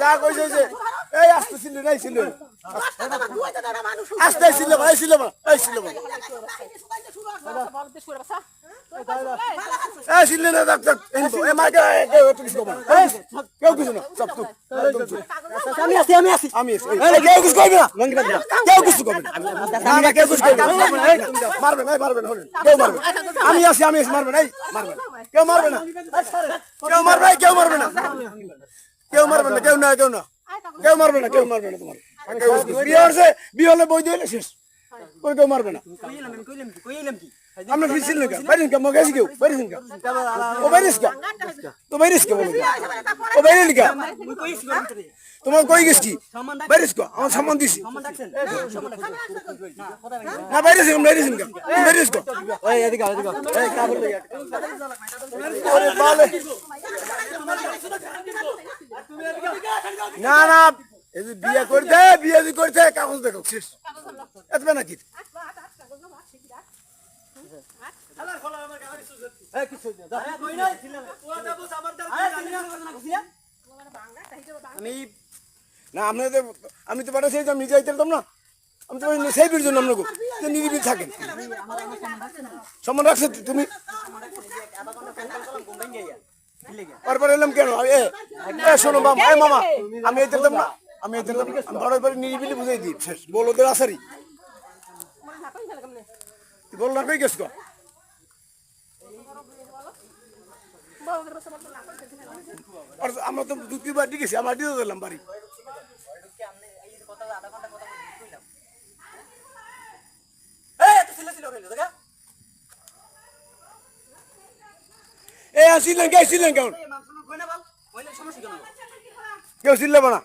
যা কইছে যে এই আসতে ছিল নাই ছিল আসতে ছিল ভাই ছিল এই ছিল না এই ছিল না দেখ এনবো এ মাকে কেউ কিছু করবে না কেউ কিছু না সব তুই। আমি আছি আমি আছি। আমি এসে- এই, কেউ কিছু করবে না। কেউ কিছু করবে না। না। না কেউ কিছু করবে না। এই মারবেন কেউ মারবে না। আমি আছি আমি আছি মারবেন এই মারবেন কেউ মারবে না। কেউ মারবে কেউ মারবে না। কেউ মারবে না কেউ না কেউ না। কেউ মারবে না কেউ মারবে না তোমার। কেউ না। বিয়ে হচ্ছে বিয়ে হলে বই দিলে শেষ। কেউ মারবে না। কইলাম কি কইলাম কি? আমরা ফিরছিল না বাইরে কা মগে কেউ বাইরে কা ও বাইরে কা তো বাইরে কা বলো ও বাইরে কা তোমার কই গেছি বাইরে কা আমার সম্মান দিছি না বলি বাইরে কা বাইরে কা বাইরে কা ওই এদিকে এদিকে এই কা বললি ওরে বালে না না এই যে বিয়ে করতে বিয়ে করতে কাগজ দেখো শেষ এতবে নাকি আমি না, আপনাদের, আমি তো পাঠাচ্ছি আমি যাইতে পারতাম না। আমি তো সেই বীর জন্য আপনাকে, যে থাকেন সম্মান রাখছো তুমি? এলাম কেন? শোনো মামা, আমি এই না। আমি এই বড় নিরিবিলি বুঝাই দিই। বল ওদের আসারি না কই গেছ আর আমরা তো দু তিনবার গেছি আমার দিয়ে দিলাম বাড়ি। এ আসিলেন কে আসিলেন কেন কেউ ছিল না